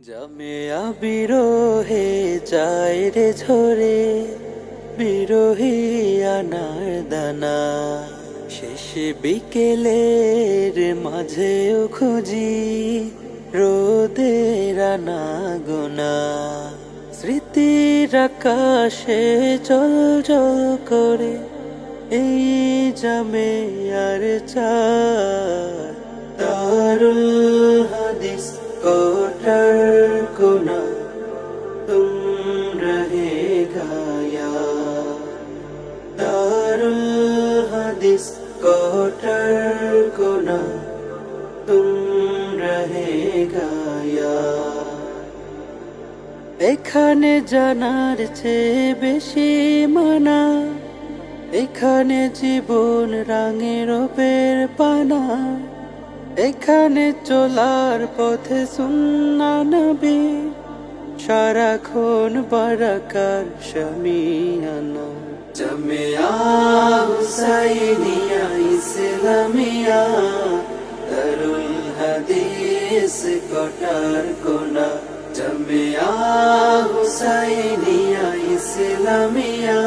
জামিয়া বিরোহে যায় রে ঝরে, বিরোহী আনার দানা। শেষ বিকেলের মাঝেও খুঁজি রোদের আনা গোনা স্মৃতির আকাশে জল জল করে, এই জামে আর চার। দারুল গায়া এখানে জানার চেয়ে বেশি মানা এখানে জীবন রাঙের রূপের পানা এখানে চলার পথে শুননা নবী সারাক্ষণ বারাকার শামিয়ানা। জামিয়া হুসাইনিয়া ইসলামিয়া, দারুল হাদিস কোটার কোনা। জামিয়া হুসাইনিয়া ইসলামিয়া,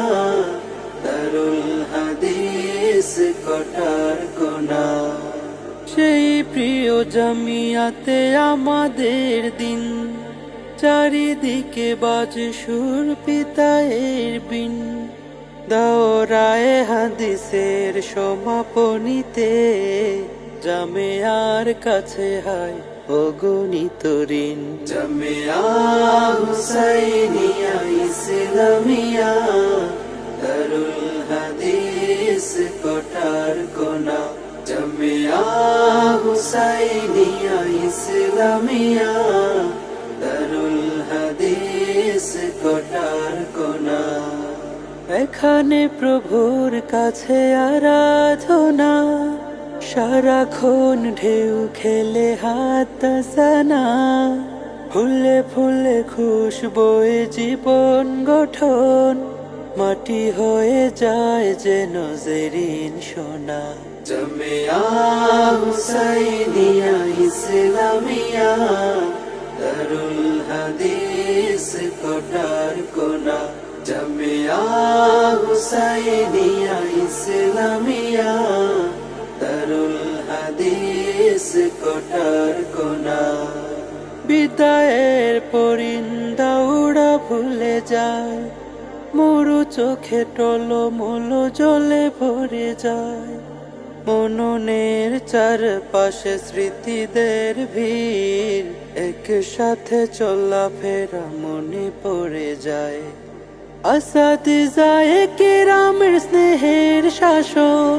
দারুল হাদিস কোটার কোনা। সেই প্রিয় জামিয়াতে আমাদের দিন। চারিদিকে বাজ সুর পিতায়ের বিন। দাওরায় হাদিসের সমাপনীতে, জামিয়ার কাছে হায় অগণিত ঋণ। জামিয়া হুসাইনিয়া ইসলামিয়া দারুল হাদিস কোটার কোনা। জামিয়া হুসাইনিয়া ইসলামিয়া কোটার কোনা? এখানে প্রভুর কাছে আরাধনা। সারাক্ষণ ঢেউ খেলে হাত সানা ফুলে ফুলে খুশ খুশবয়ে জীবন গঠন। মাটি হয়ে যায় যেন জেরিন সোনা। জমে জামিয়া হুসাইনিয়া, ইসলামিয়া। দারুল হাদিস কোটার কোনা জামিয়া হুসাইনিয়া ইসলামিয়া দারুল হাদিস কোটার কোনা বিদায়ের পরিন্দা উড়া ভুলে যায় মরু চোখে টলো মলো জলে ভরে যায় মননের চারপাশে স্মৃতিদের ভিড়। একসাথে চলাফেরা মনে পড়ে যায়। আসাতে যায় কেরামের স্নেহের শাসন।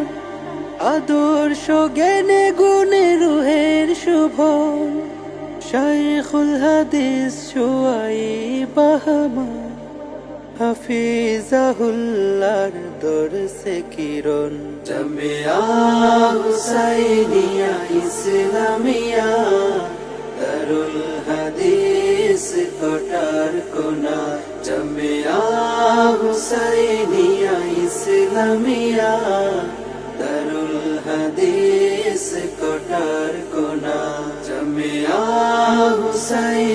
আদর্শ জ্ঞানে গুণে রুহের শুভ শাইখুল হাদিস শুয়াই বাহামা হাফিজাহুল্লার দরসে কিরণ। জামিয়া হুসাইনিয়া, ইসলামিয়া, দারুল হাদিস কোটার কোনা। জামিয়া হুসাইনিয়া, ইসলামিয়া, দারুল হাদিস কোটার কোনা। জামিয়া ইসলামিয়া